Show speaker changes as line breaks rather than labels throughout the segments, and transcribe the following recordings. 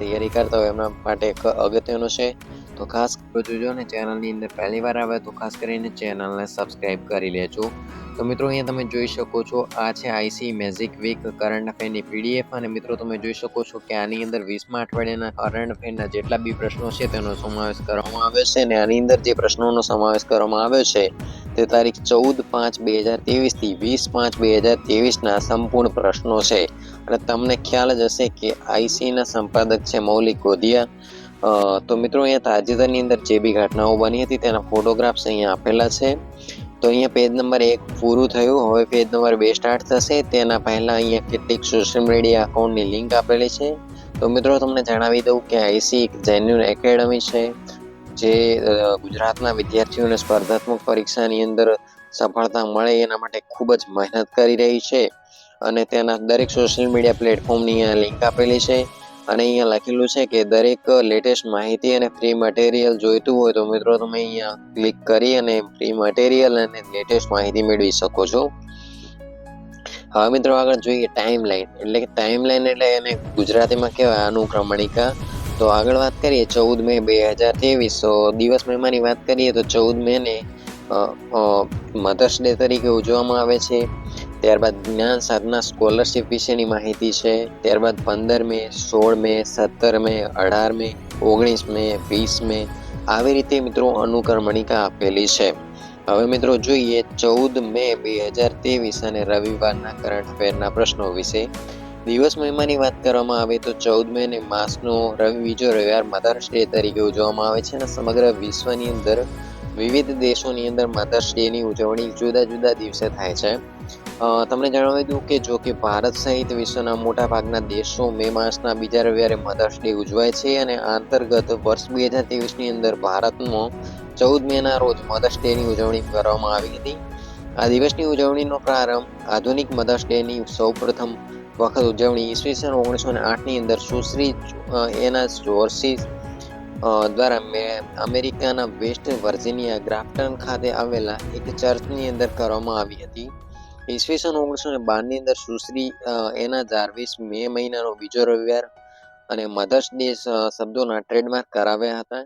તૈયારી કરતા હોય એમના માટે અગત્યનું છે. તો ખાસ જોજો ને ચેનલની અંદર પહેલી વાર આવે તો ખાસ કરીને ચેનલને સબસ્ક્રાઈબ કરી લેજો. તો મિત્રો અહીંયા તમે જોઈ શકો છો, આ છે આઈસી મેજિક વીક કરંટ અફેરની પીડીએફ અને મિત્રો તમે જોઈ શકો છો કે આની અંદર વીસમા અઠવાડિયાના કરંટ અફેરના જેટલા બી પ્રશ્નો છે તેનો સમાવેશ કરવામાં આવ્યો છે અને આની અંદર જે પ્રશ્નોનો સમાવેશ કરવામાં આવ્યો છે તે તારીખ ચૌદ પાંચ બે હજાર ત્રેવીસથી વીસ પાંચ બે હજાર ત્રેવીસના સંપૂર્ણ પ્રશ્નો છે. અને તમને ખ્યાલ જ હશે કે આઈસીના સંપાદક છે મૌલિક ગોધિયા તો મિત્રો અહીંયા તાજેતરની અંદર જે બી ઘટનાઓ બની હતી તેના ફોટોગ્રાફ્સ અહીંયા આપેલા છે. તો અહીંયા પેજ નંબર એક પૂરું થયું. હવે પેજ નંબર બે સ્ટાર્ટ થશે. તેના પહેલાં અહીંયા કેટલીક સોશિયલ મીડિયા અકાઉન્ટની લિંક આપેલી છે. તો મિત્રો તમને જણાવી દઉં કે આઈસી એક જેન્યુન એકેડમી છે, જે ગુજરાતના વિદ્યાર્થીઓને સ્પર્ધાત્મક પરીક્ષાની અંદર સફળતા મળે એના માટે ખૂબ જ મહેનત કરી રહી છે. અને તેના દરેક સોશિયલ મીડિયા પ્લેટફોર્મની અહીંયા લિંક આપેલી છે. અને અહીંયા લખેલું છે કે દરેક લેટેસ્ટ માહિતી અને ફ્રી મટીરિયલ જોઈતું હોય તો મિત્રો તમે અહીંયા ક્લિક કરી અને ફ્રી મટીરિયલ અને લેટેસ્ટ માહિતી મેળવી શકો છો. હવે મિત્રો આગળ જોઈએ ટાઈમ લાઈન એટલે કે ટાઈમ લાઈન એટલે એને ગુજરાતીમાં કહેવાય અનુક્રમણિકા. તો આગળ વાત કરીએ ચૌદ મે બે હજાર ત્રેવીસ. તો દિવસ મહેમાની વાત કરીએ તો ચૌદ મે ને મધર્સ ડે તરીકે ઉજવવામાં આવે છે. ત્યારબાદ જ્ઞાન સાધના સ્કોલરશિપ વિશેની માહિતી છે. ત્યારબાદ પંદર મે, સોળ મે, સત્તર મે, અઢાર મે, ઓગણીસ મે, વીસ મે આવી રીતે મિત્રો અનુક્રમણિકા આપેલી છે. હવે મિત્રો જોઈએ ચૌદ મે બે હજાર ત્રેવીસ અને રવિવારના કરંટ અફેરના પ્રશ્નો વિશે. દિવસ મહિમાની વાત કરવામાં આવે તો ચૌદ મે ને માસનો રવિ બીજો રવિવાર મધર્સ ડે તરીકે ઉજવવામાં આવે છે અને સમગ્ર વિશ્વની અંદર વિવિધ દેશોની અંદર મધર્સ ડેની ઉજવણી જુદા જુદા દિવસે થાય છે. તમને જણાવી દઉં કે જો કે ભારત સહિત વિશ્વના મોટા ભાગના દેશો મે માસના બીજા રવિવારે મધર્સ ડે ઉજવાય છે અને અંતર્ગત વર્ષ બે હજાર ત્રેવીસની અંદર ભારતમાં ચૌદ મેના રોજ મધર્સ ડેની ઉજવણી કરવામાં આવી હતી. આ દિવસની ઉજવણીનો પ્રારંભ આધુનિક મધર્સ ડેની સૌપ્રથમ વખત ઉજવણી ઈસવીસન ઓગણીસો આઠની અંદર સુશ્રી એના જોર્સી દ્વારા અમેરિકાના વેસ્ટ વર્જિનિયા ગ્રાફ્ટન ખાતે આવેલા એક ચર્ચની અંદર કરવામાં આવી હતી. ઈસવીસન ઓગણીસો ને બારની અંદર સુશ્રી એના જાર્વિસ મે મહિનાનો બીજો રવિવાર અને મધર્સ ડે શબ્દોના ટ્રેડમાર્ક કરાવ્યા હતા.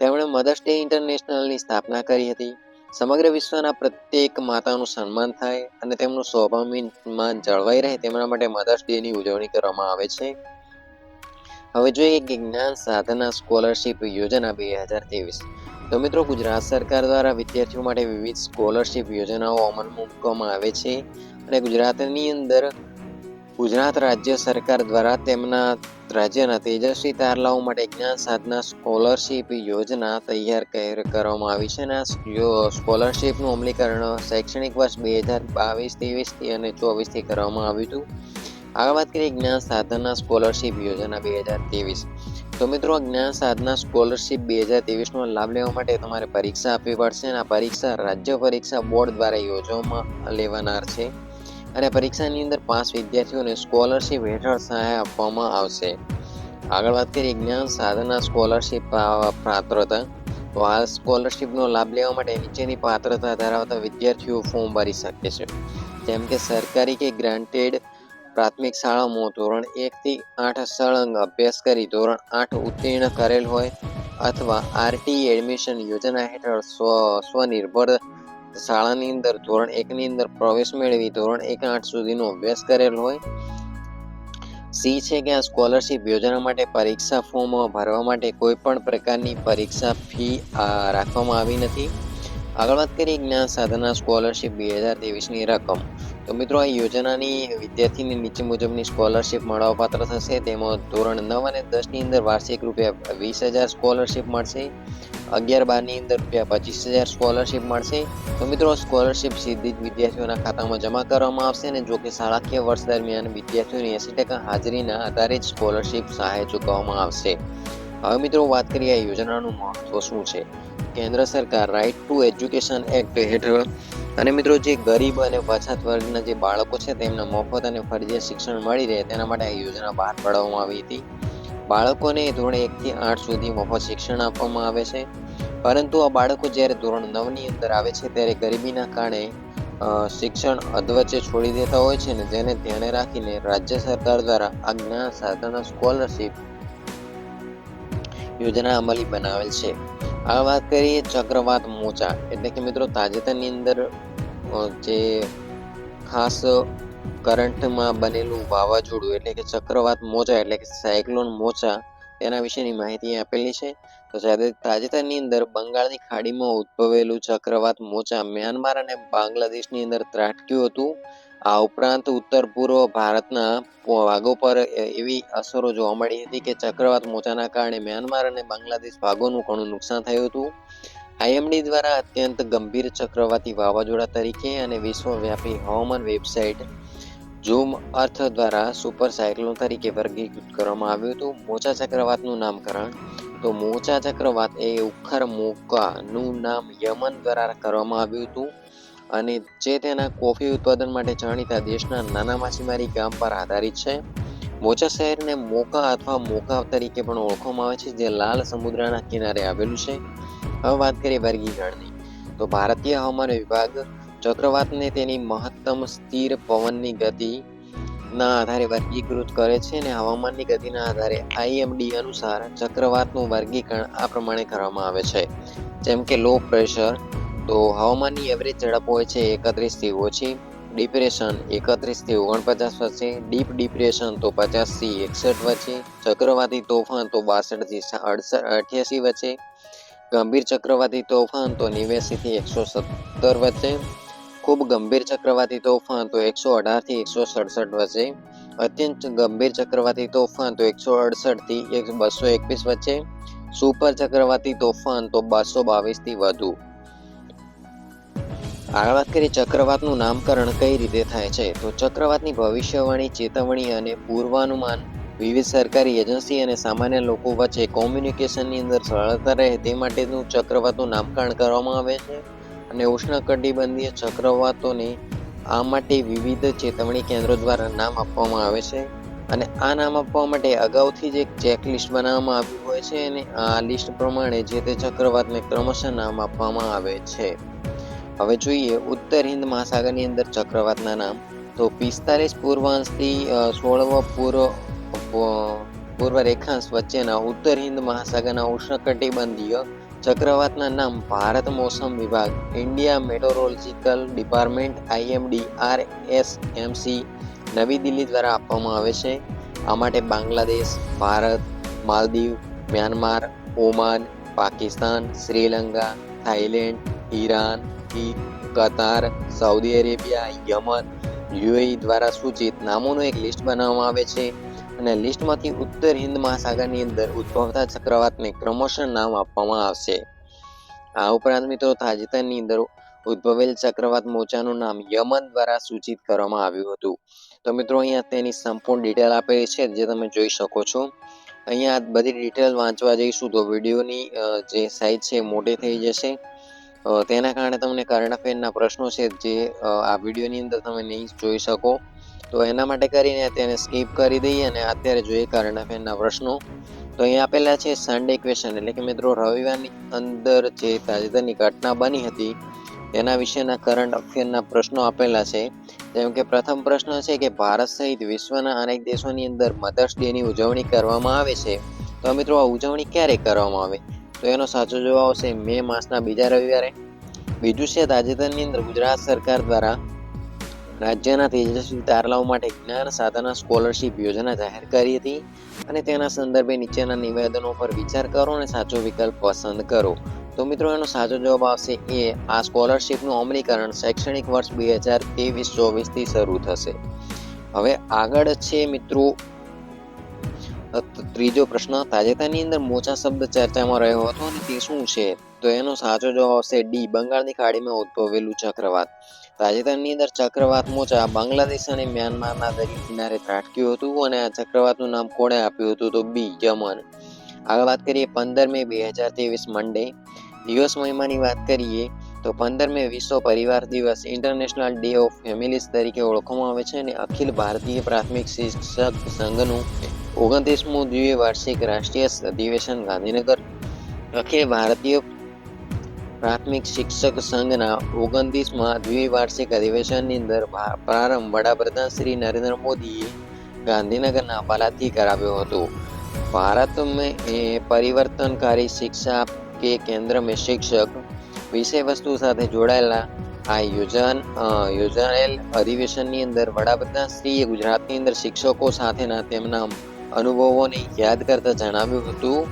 તેમણે મધર્સ ડે ઇન્ટરનેશનલની સ્થાપના કરી હતી. સમગ્ર વિશ્વના પ્રત્યેક માતાનું સન્માન થાય અને તેમનું સ્વાભાવિકમાં જળવાઈ રહે તેમના માટે મધર્સ ડેની ઉજવણી કરવામાં આવે છે. હવે જોઈએ કે જ્ઞાન સાધના સ્કોલરશિપ યોજના બે હજાર ત્રેવીસ તો મિત્રો, ગુજરાત સરકાર દ્વારા વિદ્યાર્થીઓ માટે વિવિધ સ્કોલરશિપ યોજનાઓ અમલમાં મૂકવામાં આવે છે અને ગુજરાતની અંદર ગુજરાત રાજ્ય સરકાર દ્વારા તેમના રાજ્યના તેજસ્વી તારલાઓ માટે જ્ઞાન સાધના સ્કોલરશિપ યોજના તૈયાર કર- કરવામાં આવી છે અને આ સ્કોલરશિપનું અમલીકરણ શૈક્ષણિક વર્ષ બે હજાર બાવીસ ત્રેવીસથી અને ચોવીસથી કરવામાં આવ્યું હતું. આગળ વાત કરીએ જ્ઞાન સાધના સ્કોલરશિપ યોજના બે હજાર ત્રેવીસ. તો મિત્રો, જ્ઞાન સાધના સ્કોલરશીપ બે હજાર ત્રેવીસનો લાભ લેવા માટે તમારે પરીક્ષા આપવી પડશે અને આ પરીક્ષા રાજ્ય પરીક્ષા બોર્ડ દ્વારા યોજવામાં લેવાનાર છે. અને પરીક્ષાની અંદર પાંચ વિદ્યાર્થીઓને સ્કોલરશિપ હેઠળ સહાય આપવામાં આવશે. આગળ વાત કરીએ જ્ઞાન સાધના સ્કોલરશિપ પાત્રતા. તો આ સ્કોલરશિપનો લાભ લેવા માટે નીચેની પાત્રતા ધરાવતા વિદ્યાર્થીઓ ફોર્મ ભરી શકે છે. જેમ કે સરકારી કે ગ્રાન્ટેડ પ્રાથમિક શાળામાં ધોરણ એકથી આઠ સળંગ અભ્યાસ કરી ધોરણ આઠ ઉત્તીર્ણ કરેલ હોય અથવા આરટી એડમિશન યોજના હેઠળ સ્વ, સ્વનિર્ભર શાળાની અંદર ધોરણ એકની અંદર પ્રવેશ મેળવી ધોરણ એક આઠ સુધીનો અભ્યાસ કરેલ હોય. સી છે કે આ સ્કોલરશિપ યોજના માટે પરીક્ષા ફોર્મ ભરવા માટે કોઈ પણ પ્રકારની પરીક્ષા ફી રાખવામાં આવી નથી. આગળ વાત કરીએ જ્ઞાન સાધના સ્કોલરશિપ બે હજારની રકમ. તો મિત્રો, આ યોજનાની વિદ્યાર્થીને નીચે મુજબની સ્કોલરશિપ મળવાપાત્ર થશે. તેમાં ધોરણ નવ અને દસની અંદર વાર્ષિક રૂપિયા વીસ હજાર સ્કોલરશિપ મળશે. અગિયાર બારની અંદર રૂપિયા પચીસ હજાર સ્કોલરશિપ મળશે. તો મિત્રો સ્કોલરશિપ સીધી જ વિદ્યાર્થીઓના ખાતામાં જમા કરવામાં આવશે અને જો કે શાળાકીય વર્ષ દરમિયાન વિદ્યાર્થીઓની એંસી ટકા હાજરીના આધારે જ સ્કોલરશિપ સહાય ચૂકવવામાં આવશે. હવે મિત્રો, વાત કરીએ આ યોજનાનું મહત્વ શું છે? કેન્દ્ર સરકાર રાઇટ ટુ એજ્યુકેશન એક્ટ હેઠળ અને મિત્રો જે ગરીબ અને પછાત વર્ગના જે બાળકો છે, તેમને મફત અને ફરજિયાત શિક્ષણ મળી રહે, તેના માટે આ યોજના બહાર પાડવામાં આવી હતી. બાળકોને ધોરણ એકથી આઠ સુધી મફત શિક્ષણ આપવામાં આવે છે. પરંતુ આ બાળકો જ્યારે ધોરણ નવની અંદર આવે છે, ત્યારે ગરીબીના કારણે શિક્ષણ અધવચ્ચે છોડી દેતા હોય છે ને જેને ધ્યાને રાખીને રાજ્ય સરકાર દ્વારા આ જ્ઞાન સાધના સ્કોલરશિપ યોજના અમલી બનાવેલ છે. આ વાત કરીએ ચક્રવાત મોચા. એટલે કે મિત્રો તાજેતરની અંદર જે ખાસ કરંટમાં બનેલું વાવાઝોડું એટલે કે ચક્રવાત મોજા એટલે કે સાયક્લોન મોચા તેના વિશેની માહિતી આપેલી છે. તો તાજેતરની અંદર બંગાળની ખાડીમાં ઉદ્ભવેલું ચક્રવાત મોચા મ્યાનમાર અને બાંગ્લાદેશની અંદર ત્રાટક્યું હતું. આ ઉપરાંત ઉત્તર પૂર્વ ભારતના ભાગો પર એવી અસરો જોવા મળી હતી કે ચક્રવાત મોચાના કારણે મ્યાનમાર અને બાંગ્લાદેશ ભાગોનું ઘણું નુકસાન થયું હતું. આઈએમડી દ્વારા અત્યંત ગંભીર ચક્રવાતી વાવાઝોડા તરીકે અને વિશ્વવ્યાપી હવામાન વેબસાઇટ ઝૂમ અર્થ દ્વારા સુપર સાયક્લોન તરીકે વર્ગીકૃત કરવામાં આવ્યું હતું. મોચા ચક્રવાતનું નામકરણ. તો મોચા ચક્રવાત એ ઉખર મોકાનું નામ યમન દ્વારા કરવામાં આવ્યું હતું અને જે તેના કોફી ઉત્પાદન માટે જાણીતા દેશના નાના માછીમારી ગામ પર આધારિત છે. મોચા શહેરને મોકા અથવા મોકા તરીકે પણ ઓળખવામાં આવે છે, જે લાલ સમુદ્રના કિનારે આવેલું છે. હવે વાત કરીએ વર્ગીકરણની. તો ભારતીય હવામાન વિભાગ ચક્રવાતને તેની મહત્તમ સ્થિર પવનની ગતિ ના આધારે વર્ગીકૃત કરે છે અને હવામાનની ગતિના આધારે આઈએમડી અનુસાર ચક્રવાતનું વર્ગીકરણ આ પ્રમાણે કરવામાં આવે છે. જેમ કે લો પ્રેશર તો હવામાનની એવરેજ ઝડપ હોય છે એકત્રીસથી ઓછી ડિપ્રેશન એકત્રીસથી ઓગણપચાસ વચ્ચે ડીપ ડિપ્રેશન તો પચાસથી એકસઠ વચ્ચે ચક્રવાતી તોફાન તો બાસઠથી અડસઠ અઠ્યાસી વચ્ચે ગંભીર ચક્રવાતી તોફાન તો નેવ્યાસી થી એકસો સત્તર વચ્ચે ખૂબ ગંભીર ચક્રવાતી તોફાન તો એકસો અઢારથી એકસો સડસઠ વચ્ચે અત્યંત ગંભીર ચક્રવાતી તોફાન તો એકસો અડસઠથી એક બસો એકવીસ વચ્ચે સુપર ચક્રવાતી તોફાન તો બસો બાવીસથી વધુ. આગળ વાત કરીએ ચક્રવાતનું નામકરણ કઈ રીતે થાય છે? તો ચક્રવાતની ભવિષ્યવાણી, ચેતવણી અને પૂર્વાનુમાન વિવિધ સરકારી એજન્સી અને સામાન્ય લોકો વચ્ચે કોમ્યુનિકેશનની અંદર સરળતા રહે તે માટેનું ચક્રવાતનું નામકરણ કરવામાં આવે છે અને ઉષ્ણકટિબંધીય ચક્રવાતોને આ માટે વિવિધ ચેતવણી કેન્દ્રો દ્વારા નામ આપવામાં આવે છે અને આ નામ આપવા માટે અગાઉથી જ એક ચેકલિસ્ટ બનાવવામાં આવ્યું હોય છે અને આ લિસ્ટ પ્રમાણે જે તે ચક્રવાતને ક્રમશઃ નામ આપવામાં આવે છે. હવે જોઈએ ઉત્તર હિન્દ મહાસાગરની અંદર ચક્રવાતના નામ. તો પિસ્તાલીસ પૂર્વાંશથી અ, પૂર્વ પૂર્વ રેખાંશ વચ્ચેના ઉત્તર હિન્દ મહાસાગરના ઉષ્ણકટિબંધીય ચક્રવાતના નામ ભારત મોસમ વિભાગ, India meteorological department IMD R S MC નવી દિલ્હી દ્વારા આપવામાં આવે છે. આ માટે Bangladesh, Bharat, Maldives, Myanmar, Oman, Pakistan, Sri Lanka Thailand Iran Qatar, Saudi Arabia, Yemen, UAE દ્વારા સૂચિત નામોનું એક લિસ્ટ બનાવવામાં આવે છે. અને લિસ્ટમાંથી ઉત્તર હિન્દ મહાસાગરની અંદર ઉદ્ભવતા ચક્રવાતને ક્રમશઃ નામ આપવામાં આવશે. આ ઉપરાંત મિત્રો, તાજેતરની અંદર ઉદ્ભવેલ ચક્રવાત મોચાનું નામ યમન દ્વારા સૂચિત કરવામાં આવ્યું હતું. તો મિત્રો, અહીંયા તેની સંપૂર્ણ ડિટેલ આપેલી છે જે તમે જોઈ શકો છો. અહીંયા બધી ડિટેલ વાંચવા જઈશું તો વિડીયોની જે સાઇઝ છે મોટી થઈ જશે. તેના કારણે તમને કરંટ અફેરના પ્રશ્નો છે જે આ વિડીયોની અંદર તમે નહીં જોઈ શકો. તો એના માટે કરીને તેને સ્કીપ કરી દઈએ અને અત્યારે જોઈએ કરંટ અફેરના પ્રશ્નો. તો અહીંયા આપેલા છે સન્ડે ક્વેશ્ચન એટલે કે મિત્રો રવિવારની અંદર જે તાજેતરની ઘટના બની હતી તેના વિશેના કરંટ અફેરના પ્રશ્નો આપેલા છે. જેમ કે પ્રથમ પ્રશ્ન છે કે ભારત સહિત વિશ્વના અનેક દેશોની અંદર મધર્સ ડેની ઉજવણી કરવામાં આવે છે. તો મિત્રો આ ઉજવણી ક્યારે કરવામાં આવે? તો એનો સાચો જવાબ આવશે મે માસના બીજા રવિવારે. બીજું છે તાજેતરની અંદર ગુજરાત સરકાર દ્વારા રાજ્યના તેજસ્વી તારલાઓ માટે જ્ઞાન સાધના સ્કોલરશિપ યોજના જાહેર કરી હતી અને તેના સંદર્ભે નીચેના નિવેદનો પર વિચાર કરો અને સાચો વિકલ્પ પસંદ કરો. તો મિત્રો, એનો સાચો જવાબ આવશે એ, આ સ્કોલરશિપનું અમલીકરણ શૈક્ષણિક વર્ષ બે હજાર ત્રેવીસ ચોવીસથી શરૂ થશે. હવે આગળ છે મિત્રો ત્રીજો પ્રશ્ન, તાજેતરની અંદર મોચા શબ્દ ચર્ચામાં રહ્યો હતો અને તે શું છે? તો એનો સાચો જવાબ આવશે ડી, બંગાળની ખાડીમાં ઉદ્ભવેલું ચક્રવાત. તાજેતરની અંદર ચક્રવાત મોજા બાંગ્લાદેશ અને મ્યાનમારના દરિયા કિનારે ત્રાટક્યું હતું અને આ ચક્રવાતનું નામ કોણે આપ્યું હતું તો બી યમન આગળ વાત કરીએ પંદર મે બે હજાર ત્રેવીસ મંડે. દિવસ મહિમાની વાત કરીએ તો પંદર મે વિશ્વ પરિવાર દિવસ ઇન્ટરનેશનલ ડે ઓફ ફેમિલીઝ તરીકે ઓળખવામાં આવે છે અને અખિલ ભારતીય પ્રાથમિક શિક્ષક સંઘનું ઓગણત્રીસમું દ્વિવાર્ષિક રાષ્ટ્રીય અધિવેશન ગાંધીનગર. અખિલ ભારતીય પ્રાથમિક શિક્ષક સંઘના ઓગણત્રીસમાં દ્વિવાર્ષિક અધિવેશનની અંદર પ્રારંભ વડાપ્રધાન શ્રી નરેન્દ્ર મોદીએ ગાંધીનગરના હવાલાથી કરાવ્યો હતો. ભારત મેં પરિવર્તનકારી શિક્ષા કે કેન્દ્રમાં શિક્ષક વિષય વસ્તુ સાથે જોડાયેલા આ યોજાન યોજાયેલ અધિવેશનની અંદર વડાપ્રધાન શ્રીએ ગુજરાતની અંદર શિક્ષકો સાથેના તેમના અનુભવોને યાદ કરતા જણાવ્યું હતું.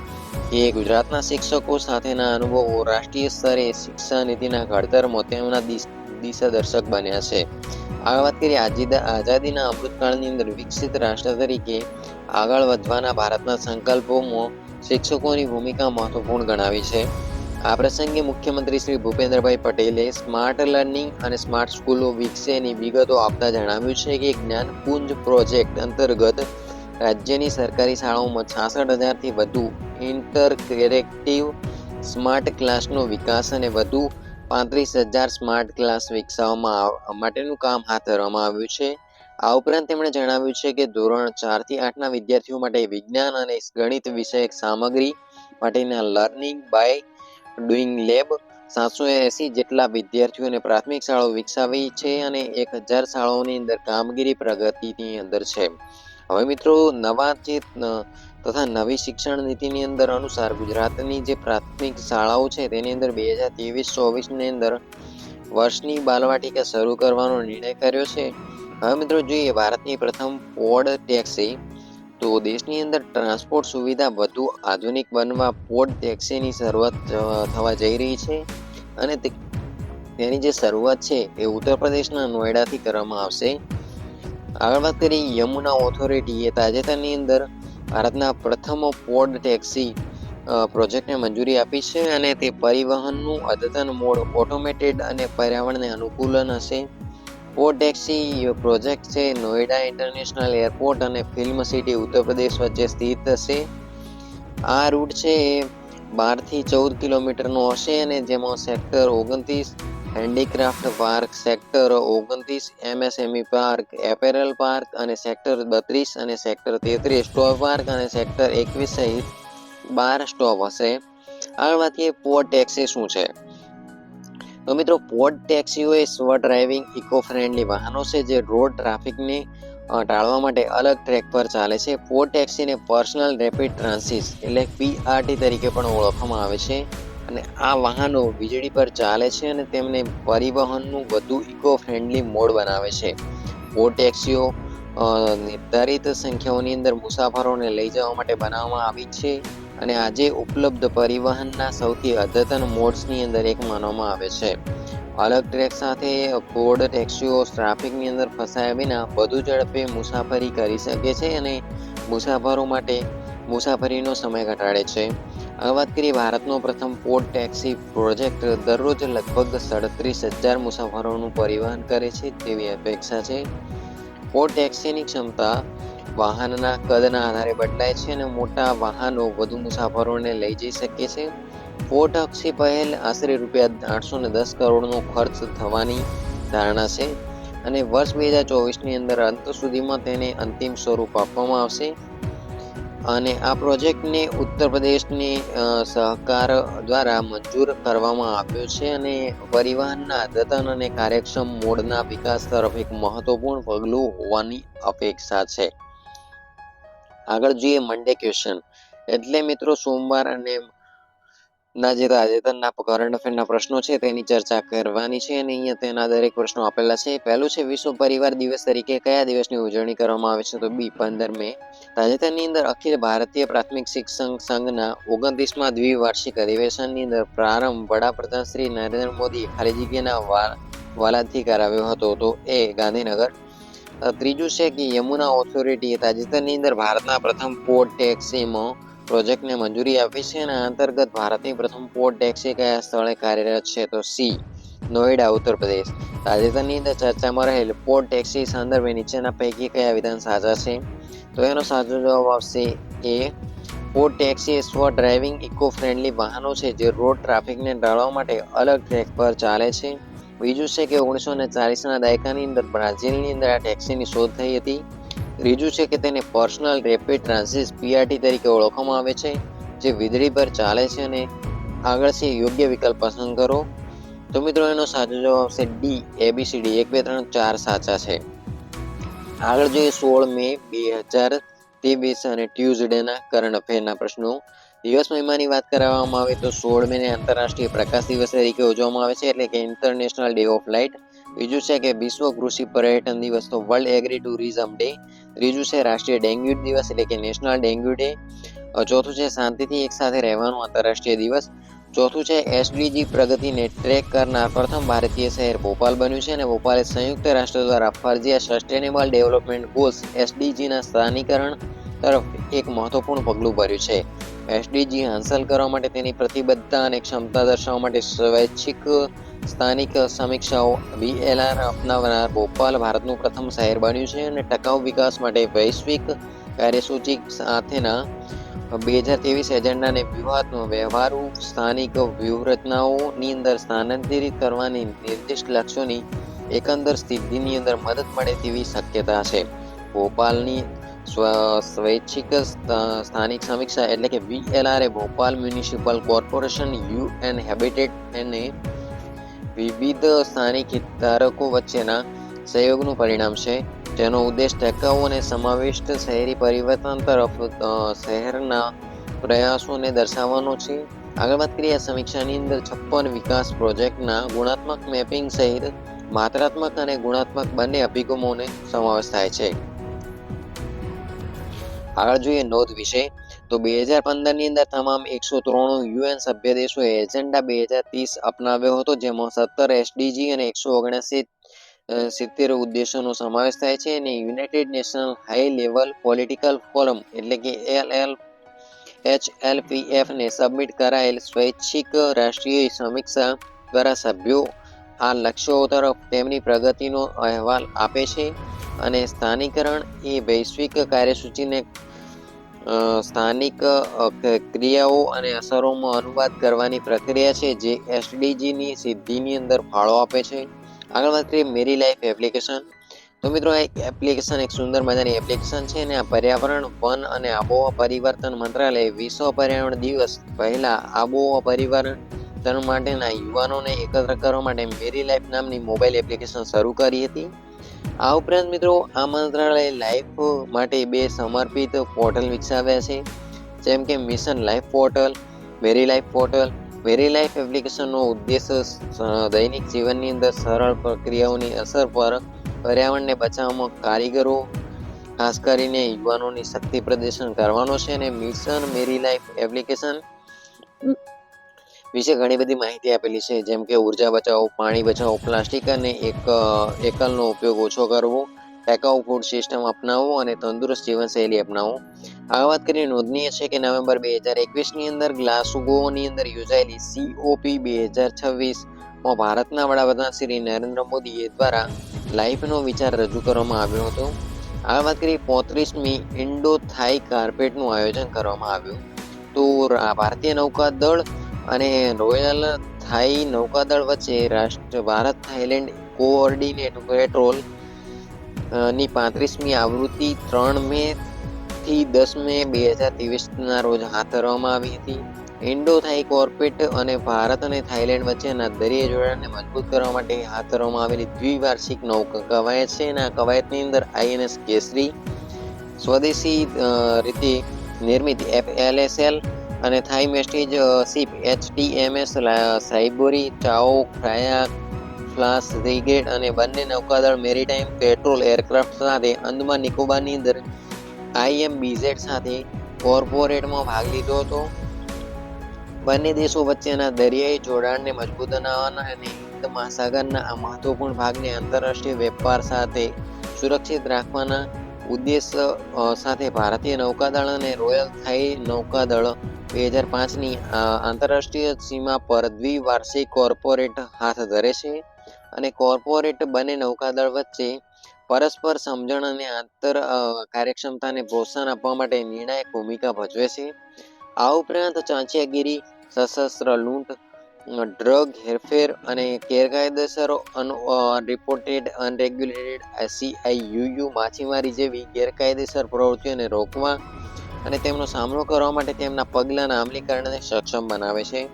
કે ગુજરાતના શિક્ષકો સાથેના અનુભવો રાષ્ટ્રીય સ્તરે શિક્ષા નીતિના ઘડતરમાં તેમના દિશાદર્શક બન્યા છે. આ વાત કરીએ આઝાદીના અમૃતકાળની અંદર વિકસિત રાષ્ટ્ર તરીકે આગળ વધવાના ભારતના સંકલ્પોમાં શિક્ષકોની ભૂમિકા મહત્વપૂર્ણ ગણાવી છે. આ પ્રસંગે મુખ્યમંત્રી શ્રી ભૂપેન્દ્રભાઈ પટેલે સ્માર્ટ લર્નિંગ અને સ્માર્ટ સ્કૂલો વિકસેની વિગતો આપતા જણાવ્યું છે કે જ્ઞાનપુંજ પ્રોજેક્ટ અંતર્ગત રાજ્યની સરકારી શાળાઓમાં છાસઠ હજારથી વધુ ઇન્ટરકેરેક્ટિવ સ્માર્ટ ક્લાસનો વિકાસ અને વધુ પાંત્રીસ હજાર સ્માર્ટ ક્લાસ વિકસાવવામાં માટેનું કામ હાથ ધરવામાં આવ્યું છે. આ ઉપરાંત તેમણે જણાવ્યું છે કે ધોરણ ચારથી આઠના વિદ્યાર્થીઓ માટે વિજ્ઞાન અને ગણિત વિષયક સામગ્રી માટેના લર્નિંગ બાય ડુઈંગ લેબ સાતસો એસી જેટલા વિદ્યાર્થીઓને પ્રાથમિક શાળાઓ વિકસાવી છે અને એક હજાર શાળાઓની અંદર કામગીરી પ્રગતિની અંદર છે. હવે મિત્રો, નવા જે તથા નવી શિક્ષણ નીતિની અંદર અનુસાર ગુજરાતની જે પ્રાથમિક શાળાઓ છે તેની અંદર બે હજાર ત્રેવીસ ચોવીસની અંદર વર્ષની બાલવાટિકા શરૂ કરવાનો નિર્ણય કર્યો છે. હવે મિત્રો, જોઈએ ભારતની પ્રથમ પોડ ટેક્સી. તો દેશની અંદર ટ્રાન્સપોર્ટ સુવિધા વધુ આધુનિક બનવા પોડ ટેક્સીની શરૂઆત થવા જઈ રહી છે. અને તેની જે શરૂઆત છે એ ઉત્તર પ્રદેશના નોઈડાથી કરવામાં આવશે. આગળ વાત કરીએ યમુના ઓથોરિટીએ તાજેતરની અંદર ભારતના પ્રથમ પોડ ટેક્સી પ્રોજેક્ટને મંજૂરી આપી છે અને તે પરિવહનનું અદ્યતન મોડ ઓટોમેટેડ અને પર્યાવરણને અનુકૂલન હશે. પોડ ટેક્સી પ્રોજેક્ટ છે નોઈડા ઇન્ટરનેશનલ એરપોર્ટ અને ફિલ્મ સિટી ઉત્તર પ્રદેશ વચ્ચે સ્થિત હશે આ રૂટ છે એ બારથી ચૌદ કિલોમીટરનો હશે અને જેમાં સેક્ટર ઓગણત્રીસ હેન્ડીક્રાફ્ટ પાર્ક સેક્ટર ઓગણત્રીસ, એમએસએમઈ પાર્ક, એપેરલ પાર્ક અને સેક્ટર બત્રીસ અને સેક્ટર તેત્રીસ. સ્ટોપ પાર્ક અને સેક્ટર એકવીસ સહિત બાર સ્ટોપ હશે. આગળ વાત કરીએ પોર્ટ ટેક્સી શું છે? તો મિત્રો, પોર્ટ ટેક્સીઓ એ સ્વ ડ્રાઇવિંગ ઇકો ફ્રેન્ડલી વાહનો છે જે રોડ ટ્રાફિકને ટાળવા માટે અલગ ટ્રેક પર ચાલે છે. પોર્ટ ટેક્સીને પર્સનલ રેપિડ ટ્રાન્સિસ એટલે પીઆરટી તરીકે પણ ઓળખવામાં આવે છે. અને આ વાહનો વીજળી પર ચાલે છે અને તેમને પરિવહનનું વધુ ઇકો ફ્રેન્ડલી મોડ બનાવે છે. ઓ ટેક્સીઓ નિર્ધારિત સંખ્યાઓની અંદર મુસાફરોને લઈ જવા માટે બનાવવામાં આવી છે અને આજે ઉપલબ્ધ પરિવહનના સૌથી અદ્યતન મોડ્સની અંદર એક માનવામાં આવે છે. અલગ ટ્રેક સાથે ફોર્ડ ટેક્સીઓ ટ્રાફિકની અંદર ફસાયા વિના વધુ ઝડપે મુસાફરી કરી શકે છે અને મુસાફરો માટે મુસાફરીનો સમય ઘટાડે છે. વાત કરીએ ભારતનો પ્રથમ પોર્ટ ટેક્સી પ્રોજેક્ટ દરરોજ લગભગ સાડત્રીસ હજાર મુસાફરોનું પરિવહન કરે છે તેવી અપેક્ષા છે. પોર્ટ ટેક્સીની ક્ષમતા વાહનના કદના આધારે બદલાય છે અને મોટા વાહનો વધુ મુસાફરોને લઈ જઈ શકે છે. પોર્ટ ટેક્સી પહેલ આશરે રૂપિયા આઠસો ને દસ કરોડનો ખર્ચ થવાની ધારણા છે અને વર્ષ બે હજાર ચોવીસની અંદર અંત સુધીમાં તેને અંતિમ સ્વરૂપ આપવામાં આવશે. અને આ પ્રોજેક્ટને ઉત્તર પ્રદેશની સહકાર દ્વારા મંજૂર કરવામાં આવ્યો છે અને પરિવહનના અદ્યતન અને કાર્યક્ષમ મોડના વિકાસ તરફ એક મહત્વપૂર્ણ પગલું હોવાની અપેક્ષા છે. આગળ જોઈએ મંડે ક્વેશ્ચન એટલે મિત્રો સોમવાર અને ના, જે તાજેતરના કરંટ અફેરના પ્રશ્નો છે, તેની ચર્ચા કરવાની છે અને અહીંયા તેના દરેક પ્રશ્નો આપેલા છે. પહેલું છે, વિશ્વ પરિવાર દિવસ તરીકે કયા દિવસની ઉજવણી કરવામાં આવે છે? તો બી, પંદર મે. તાજેતરની અંદર અખિલ ભારતીય પ્રાથમિક શિક્ષણ સંઘના ઓગણત્રીસમાં દ્વિવાર્ષિક અધિવેશનની અંદર પ્રારંભ વડાપ્રધાન શ્રી નરેન્દ્ર મોદી ખાલી જગ્યાના વાલાથી કરાવ્યો હતો. તો એ ગાંધીનગર. ત્રીજું છે કે યમુના ઓથોરિટીએ તાજેતરની અંદર ભારતના પ્રથમ પોર્ટ ટેક્સીમાં પ્રોજેક્ટને મંજૂરી આપી છે અને અંતર્ગત ભારતની પ્રથમ પોર્ટ ટેક્સી કયા સ્થળે કાર્યરત છે તો સી નોઈડા ઉત્તર પ્રદેશ. તાજેતરની અંદર ચર્ચામાં રહેલ પોર્ટ ટેક્સી સંદર્ભે નીચેના પૈકી કયા વિધાન સાચા છે? તો એનો સાચો જવાબ આવશે એ, પોર્ટ ટેક્સી સ્વ ડ્રાઇવિંગ ઇકો ફ્રેન્ડલી વાહનો છે જે રોડ ટ્રાફિકને ટાળવા માટે અલગ ટ્રેક પર ચાલે છે. બીજું છે કે ઓગણીસો ને ચાલીસના દાયકાની અંદર બ્રાઝિલની અંદર આ ટેક્સીની શોધ થઈ હતી. ત્રીજું છે કે તેને પર્સનલ રેપિડ ટ્રાન્સિસ પીઆરટી તરીકે ઓળખવામાં આવે છે, જે વીજળી પર ચાલે છે અને આગળ છે યોગ્ય વિકલ્પ પસંદ કરો. તો મિત્રો, એનો સાચો જવાબ આવશે ડી એબીસીડી એક, બે, ત્રણ, ચાર સાચા છે. આગળ જોઈએ સોળ મે બે હજાર ત્રેવીસ અને ટ્યુઝડેના કરંટ અફેરના પ્રશ્નો. દિવસ મહિમાની વાત કરવામાં આવે તો સોળ મેને આંતરરાષ્ટ્રીય પ્રકાશ દિવસ તરીકે ઉજવવામાં આવે છે, એટલે કે ઇન્ટરનેશનલ ડે ઓફ લાઇટ બીજું છે કે વિશ્વ કૃષિ પર્યટન દિવસ તો વર્લ્ડ એગ્રી ટુરિઝમ ડે ત્રીજું છે રાષ્ટ્રીય ડેન્ગ્યુ દિવસ, એટલે કે નેશનલ ડેન્ગ્યુ ડે. ચોથું છે શાંતિથી એકસાથે રહેવાનું આંતરરાષ્ટ્રીય દિવસ. ચોથું છે એસડીજી પ્રગતિને ટ્રેક કરનાર પ્રથમ ભારતીય શહેર ભોપાલ બન્યું છે અને ભોપાલે સંયુક્ત રાષ્ટ્ર દ્વારા ફરજિયાત સસ્ટેનેબલ ડેવલપમેન્ટ ગોલ્સ એસડીજીના સ્થાનીકરણ તરફ એક મહત્વપૂર્ણ પગલું ભર્યું છે. એસડીજી હાંસલ કરવા માટે તેની પ્રતિબદ્ધતા અને ક્ષમતા દર્શાવવા માટે સ્વૈચ્છિક સ્થાનિક સમીક્ષાઓ વીએલઆર અપનાવનાર ભોપાલ ભારતનું પ્રથમ શહેર બન્યું છે અને ટકાઉ વિકાસ માટે વૈશ્વિક કાર્યસૂચિ સાથેના બે હજાર ત્રેવીસ એજન્ડાને વ્યૂહાત્મક વ્યવહારુ સ્થાનિક વ્યૂહરચનાઓની અંદર સ્થાનાંતરિત કરવાની નિર્દિષ્ટ લક્ષ્યોની એકંદર સ્થિતિની અંદર મદદ મળે તેવી શક્યતા છે. ભોપાલની સ્વ, સ્વૈચ્છિક સ્થાનિક સમીક્ષા એટલે કે વીએલઆર એ Bhopal municipal corporation U N habitat અને વિવિધ સ્થાનિક હિતધારકો વચ્ચેના સહયોગનું પરિણામ છે. જેનો ઉદ્દેશ ટકાઉ અને સમાવિષ્ટ શહેરી પરિવર્તન તરફ શહેરના પ્રયાસોને દર્શાવવાનો છે. આગળ વાત કરીએ સમીક્ષાની અંદર છપ્પન વિકાસ પ્રોજેક્ટના ગુણાત્મક મેપિંગ સહિત માત્રાત્મક અને ગુણાત્મક બંને અભિગમોને સમાવેશ થાય છે. આગળ જોઈએ નોંધ વિશે. તો બે હજાર પંદરની અંદર તમામ એકસો ત્રાણું યુએન સભ્ય દેશોએ એજન્ડા બે હજાર ત્રીસ અપનાવ્યો હતો, જેમાં સત્તર એસડીજી અને એકસો ઓગણસી સિત્તેર ઉદ્દેશોનો સમાવેશ થાય છે અને united national high level political forum એટલે કે L L H L P F ને સબમિટ કરાયેલ સ્વૈચ્છિક રાષ્ટ્રીય સમીક્ષા દ્વારા સભ્યો આ લક્ષ્યો તરફ તેમની પ્રગતિનો અહેવાલ આપે છે અને સ્થાનિકરણ એ વૈશ્વિક કાર્યસૂચિને સ્થાનિક ક્રિયાઓ અને અસરોમાં અનુવાદ કરવાની પ્રક્રિયા છે જે એસડીજીની સિદ્ધિની અંદર ફાળો આપે છે. આગળ વાત કરીએ મેરી લાઈફ એપ્લિકેશન. તો મિત્રો એક એપ્લિકેશન, એક સુંદર મજાની એપ્લિકેશન છે અને આ પર્યાવરણ, વન અને આબોહવા પરિવર્તન મંત્રાલય વિશ્વ પર્યાવરણ દિવસ પહેલા આબોહવા પરિવર્તન માટેના યુવાનોને એકત્ર કરવા માટે મેરી લાઈફ નામની મોબાઈલ એપ્લિકેશન શરૂ કરી હતી. આ ઉપરાંત મિત્રો, આ મંત્રાલય લાઈફ માટે બે સમર્પિત પોર્ટલ વિકસાવ્યા છે. જેમ કે mission life portal Meri life portal Meri life એપ્લિકેશનનો ઉદ્દેશ દૈનિક જીવનની અંદર સરળ પ્રક્રિયાઓની અસર પર પર્યાવરણને બચાવવામાં કારીગરો, ખાસ કરીને યુવાનોની શક્તિ પ્રદર્શન કરવાનો છે અને મિશન મેરી લાઈફ એપ્લિકેશન વિશે ઘણી બધી માહિતી આપેલી છે, જેમ કે ઊર્જા બચાવો, પાણી બચાવો, પ્લાસ્ટિક અને એક એકલનો ઉપયોગ ઓછો કરવો, ટેકાઉ ફૂડ સિસ્ટમ અપનાવવો અને તંદુરસ્ત જીવનશૈલી અપનાવો આ વાત કરીને નોંધનીય છે કે નવેમ્બર બે હજાર એકવીસની અંદર ગ્લાસગોની અંદર યોજાયેલી સીઓપી બે હજાર છવ્વીસમાં ભારતના વડાપ્રધાન શ્રી નરેન્દ્ર મોદીએ દ્વારા લાઈફનો વિચાર રજૂ કરવામાં આવ્યો હતો. આ વાત કરીએ પોત્રીસમી ઇન્ડો થાઈ કાર્પેટનું આયોજન કરવામાં આવ્યું. તો ભારતીય નૌકાદળ અને રોયલ થાઈ નૌકાદળ વચ્ચે રાષ્ટ્ર, ભારત, થાઈલેન્ડ કોઓર્ડિનેટ પેટ્રોલની પાંત્રીસમી આવૃત્તિ ત્રણ મે થી દસ મે બે હજાર ત્રેવીસના રોજ હાથ ધરવામાં આવી હતી. ઇન્ડો થાઈ કોર્પેટ અને ભારત અને થાઈલેન્ડ વચ્ચેના દરિયા જોડાણને મજબૂત કરવા માટે હાથ ધરવામાં આવેલી દ્વિવાર્ષિક નૌકા કવાયત છે. અને આ કવાયતની અંદર આઈએનએસ કેસરી, સ્વદેશી રીતે નિર્મિત એફ એફએલએસએલ અને Thai મેસ્ટીજ ship એચટીએમએસ સાઇબોરી Chao Phraya class frigate અને બંને નૌકાદળ મેરીટાઈમ પેટ્રોલ એરક્રાફ્ટ સાથે અંદમાન નિકોબારની અંદર આઈએમબીઝેડ સાથે કોર્પોરેટમાં ભાગ લીધો હતો. બંને દેશો વચ્ચેના દરિયાઈ જોડાણને મજબૂત બનાવવાના અને હિન્દ મહાસાગરના આ મહત્વપૂર્ણ ભાગને આંતરરાષ્ટ્રીય વેપાર સાથે સુરક્ષિત રાખવાના ઉદ્દેશ સાથે ભારતીય નૌકાદળ અને રોયલ થાઈ નૌકાદળ બે હજાર પાંચની આંતરરાષ્ટ્રીય સીમા પર દ્વિવાર્ષિક કોર્પોરેટ હાથ ધરે છે અને કોર્પોરેટ બંને નૌકાદળ વચ્ચે પરસ્પર સમજણ અને આંતર કાર્યક્ષમતાને પ્રોત્સાહન આપવા માટે નિર્ણાયક ભૂમિકા ભજવે છે. આ ઉપરાંત ચાંચિયાગીરી સશસ્ત્ર લૂંટ ડ્રગ હેરફેર અને ગેરકાયદેસર રિપોર્ટેડ અનરેગ્યુલેટેડ સીઆઈયુયુ માછીમારી જેવી ગેરકાયદેસર પ્રવૃત્તિઓને રોકવા અને તેમનો સામનો કરવા માટે તેમના પગલાંના અમલીકરણને સક્ષમ બનાવે છે.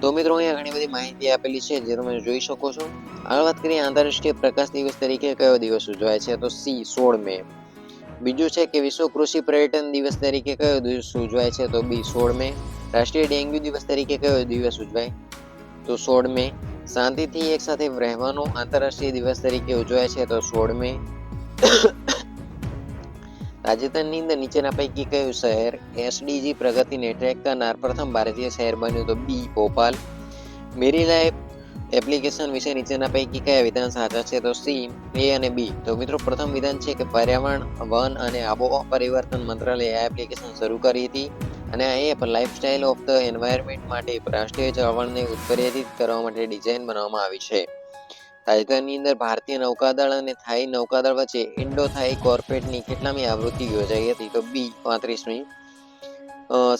તો મિત્રો, અહીંયા ઘણી બધી માહિતી આપેલી છે, જે તમે જોઈ શકો છો. આગળ વાત કરીએ, આંતરરાષ્ટ્રીય પ્રકાશ દિવસ તરીકે કયો દિવસ ઉજવાય છે? તો સી, સોળ મે. બીજું છે કે વિશ્વ કૃષિ પર્યટન દિવસ તરીકે કયો દિવસ ઉજવાય છે? તો બી, સોળ મે. રાષ્ટ્રીય ડેન્ગ્યુ દિવસ તરીકે કયો દિવસ ઉજવાય? તો સોળ મે શાંતિથી એક સાથે રહેવાનો આંતરરાષ્ટ્રીય દિવસ તરીકે ઉજવાય છે, તો સોળ મે તાજેતરની અંદર નીચેના પૈકી કયું શહેર? એસડીજી પ્રગતિને ટ્રેક કરનાર પ્રથમ ભારતીય શહેર બન્યું તો B, Bhopal. Meri life application વિશે નીચેના પૈકી કયા વિધાન સાચા છે, તો સી, એ અને બી. તો મિત્રો, પ્રથમ વિધાન છે કે પર્યાવરણ, વન અને આબોહવા પરિવર્તન મંત્રાલયે આ એપ્લિકેશન શરૂ કરી હતી. અને અહીં પણ લાઇફસ્ટાઇલ ઓફ ધ એન્વાયરમેન્ટ માટે રાષ્ટ્રીય ચળવળને ઉત્પ્રેરિત કરવા માટે ડિઝાઇન બનાવવામાં આવી છે. તાજેતરની અંદર ભારતીય નૌકાદળ અને થાઈ નૌકાદળ વચ્ચે ઇન્ડો થાઈ કોર્પેટની કેટલામી આવૃત્તિ યોજાઈ હતી તો બી પાંત્રીસમી.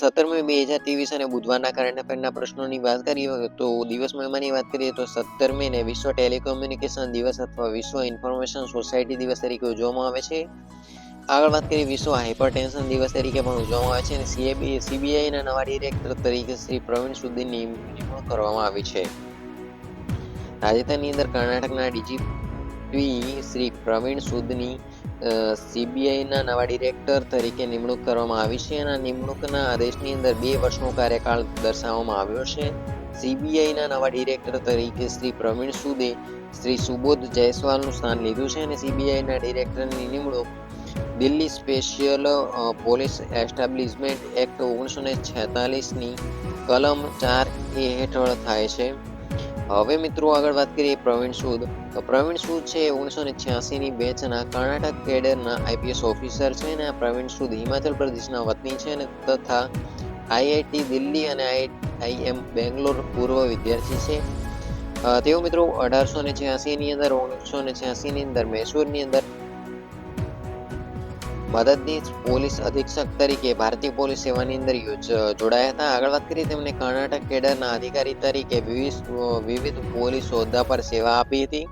સત્તરમી બે હજાર ત્રેવીસ અને બુધવારના કરંટ અફેરના પ્રશ્નોની વાત કરીએ તો દિવસ મહિમાની વાત કરીએ તો સત્તરમી ને વિશ્વ ટેલિકોમ્યુનિકેશન દિવસ અથવા વિશ્વ ઇન્ફોર્મેશન સોસાયટી દિવસ તરીકે ઉજવવામાં આવે છે. આગળ વાત કરીએ વિશ્વ હાઇપરટેન્શન દિવસ તરીકે પણ ઉજવવામાં આવે છે અને સીએબી સીબીઆઈના નવા ડિરેક્ટર તરીકે શ્રી પ્રવીણ સુધીની નિમણૂક કરવામાં આવી છે. તાજેતરની અંદર કર્ણાટકના ડીજીપી શ્રી પ્રવીણ સુદની સીબીઆઈના નવા ડિરેક્ટર તરીકે નિમણૂક કરવામાં આવી છે અને નિમણૂકના આદેશની અંદર બે વર્ષનો કાર્યકાળ દર્શાવવામાં આવ્યો છે. સીબીઆઈના નવા ડિરેક્ટર તરીકે શ્રી પ્રવીણ સુદે શ્રી સુબોધ જયસ્વાલનું સ્થાન લીધું છે અને સીબીઆઈના ડિરેક્ટરની નિમણૂક Delhi special police establishment act ઓગણીસો ને છેતાલીસની કલમ ચાર એ હેઠળ થાય છે. હવે મિત્રો આગળ વાત કરીએ પ્રવીણ સૂદ. તો પ્રવીણ સૂદ છે ઓગણીસો ને છ્યાસીની બેચના કર્ણાટક કેડરના આઈપીએસ ઓફિસર છે અને આ પ્રવીણ સૂદ હિમાચલ પ્રદેશના વતની છે અને તથા આઈઆઈટી દિલ્હી અને આઈઆઈએમ બેંગ્લોર પૂર્વ વિદ્યાર્થી છે. તેઓ મિત્રો અઢારસો ને છ્યાસીની અંદર, ઓગણીસો ને છ્યાસીની અંદર મૈસૂરની અંદર મદદનીશ પોલીસ અધિક્ષક તરીકે ભારતીય પોલીસ સેવાની અંદર જોડાયા હતા. આગળ વાત કરીએ તેમને કર્ણાટક કેડરના અધિકારી તરીકે વિવિધ વિવિધ પોલીસ હોદ્દા પર સેવા આપી હતી.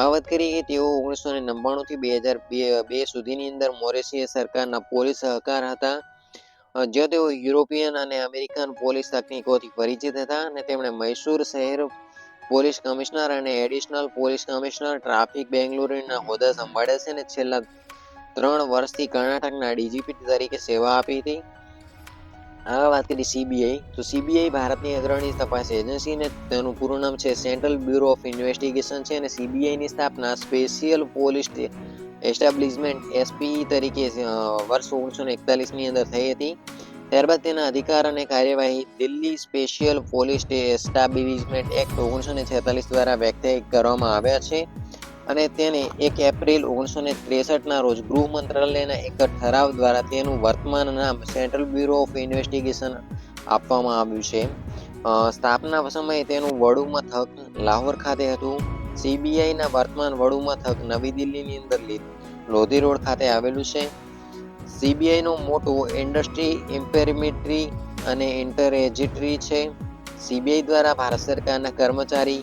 આ વાત કરીએ તેઓ ઓગણીસો ને નવ્વાણું થી બે હજાર બે સુધીની અંદર મોરેશિયસ સરકારના પોલીસ સહકાર હતા. જ્યાં તેઓ યુરોપિયન અને અમેરિકન પોલીસ તકનીકોથી પરિચિત હતા અને તેમણે મૈસૂર શહેર પોલીસ કમિશનર અને એડિશનલ પોલીસ કમિશનર ટ્રાફિક બેંગલુરુના હોદ્દા સંભાળ્યા છે અને છેલ્લા ત્રણ વર્ષથી કર્ણાટકના ડીજીપી તરીકે સેવા આપી હતી. આ વાત કરી સીબીઆઈ. તો સીબીઆઈ ભારતની અગ્રણી તપાસ એજન્સી અને તેનું પૂરું નામ છે સેન્ટ્રલ બ્યુરો ઓફ ઇન્વેસ્ટિગેશન છે અને સીબીઆઈની સ્થાપના સ્પેશિયલ પોલીસ એસ્ટાબ્લિશમેન્ટ એસપી તરીકે વર્ષ ઓગણીસો ને એકતાલીસની અંદર થઈ હતી. ત્યારબાદ તેના અધિકાર અને કાર્યવાહી Delhi special police establishment act ઓગણીસો ને છેતાલીસ દ્વારા વ્યાખ્યાયિત કરવામાં આવ્યા છે. અને તેને એક એપ્રિલ ઓગણીસો ને ત્રેસઠના રોજ ગૃહ મંત્રાલયના એક ઠરાવ દ્વારા તેનું વર્તમાન નામ સેન્ટ્રલ બ્યુરો ઓફ ઇન્વેસ્ટિગેશન આપવામાં આવ્યું છે. સ્થાપના સમયે તેનું વડુ મથક લાહોર ખાતે હતું. સીબીઆઈના વર્તમાન વડુ મથક નવી દિલ્હીની અંદર લોધી રોડ ખાતે આવેલું છે. સીબીઆઈનો મોટો ઇન્ડસ્ટ્રી ઇમ્પેરિમેટ્રી અને ઇન્ટરેજિટરી છે. સીબીઆઈ દ્વારા ભારત સરકારના કર્મચારી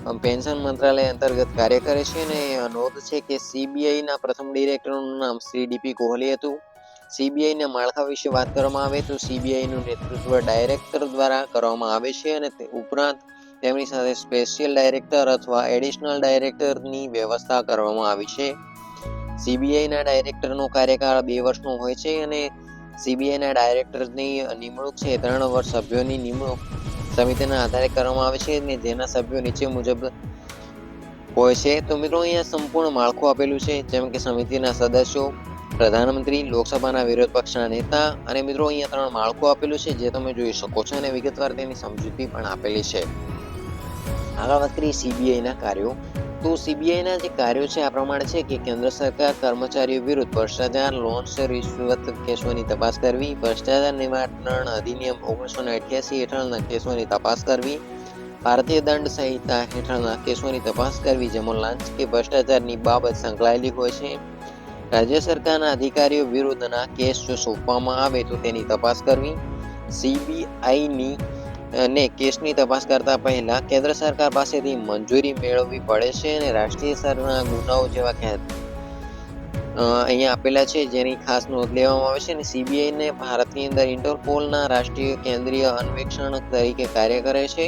પેન્શન મંત્રાલય અંતર્ગત કાર્ય કરે છે અને નોંધ છે કે સીબીઆઈના પ્રથમ ડિરેક્ટરનું નામ શ્રી ડીપી કોહલી હતું. સીબીઆઈના માળખા વિશે વાત કરવામાં આવે તો સીબીઆઈનું નેતૃત્વ ડાયરેક્ટર દ્વારા કરવામાં આવે છે અને તે ઉપરાંત તેમની સાથે સ્પેશિયલ ડાયરેક્ટર અથવા એડિશનલ ડાયરેક્ટરની વ્યવસ્થા કરવામાં આવી છે. સીબીઆઈના ડાયરેક્ટરનો કાર્યકાળ બે વર્ષનો હોય છે અને સીબીઆઈના ડાયરેક્ટરની નિમણૂક છે, ત્રણ વર્ષ સભ્યોની નિમણૂક સમિતિના આધારે કરવામાં આવે છે અને જેના સભ્યો નીચે મુજબ હોય છે. તો મિત્રો, અહીંયા સંપૂર્ણ માળખું આપેલું છે. જેમ કે સમિતિના સદસ્યો, પ્રધાનમંત્રી, લોકસભાના વિરોધ પક્ષના નેતા અને મિત્રો, અહીંયા ત્રણ માળખું આપેલું છે જે તમે જોઈ શકો છો અને વિગતવાર તેની સમજૂતી પણ આપેલી છે. આગળ વાત કરીએ સીબીઆઈના કાર્યો. તો સીબીઆઈના જે કાર્યો છે, આ પ્રમાણે છે કે કેન્દ્ર સરકાર કર્મચારીઓ વિરુદ્ધ ભ્રષ્ટાચાર લોન રિશ્વત કેસોની તપાસ કરવી, ભ્રષ્ટાચાર નિવારણ અધિનિયમ ઓગણીસો અઠ્યાસી હેઠળના કેસોની તપાસ કરવી, ભારતીય દંડ સંહિતા હેઠળના કેસોની તપાસ કરવી જેમાં લાંચ કે ભ્રષ્ટાચારની બાબત સંકળાયેલી હોય છે. રાજ્ય સરકારના અધિકારીઓ વિરુદ્ધના કેસ જો સોંપવામાં આવે તો તેની તપાસ કરવી. સીબીઆઈની ને કેસની તપાસ કરતા પહેલા કેન્દ્ર સરકાર પાસેથી મંજૂરી મેળવવી પડે છે અને રાષ્ટ્રીય સ્તરના ગુનાઓ જેવા કે અહીંયા આપેલા છે, જેની ખાસ નોંધ લેવામાં આવે છે અને સીબીઆઈ ને ભારતની અંદર ઇન્ટરપોલના રાષ્ટ્રીય કેન્દ્રીય અન્વેષણ તરીકે કાર્ય કરે છે.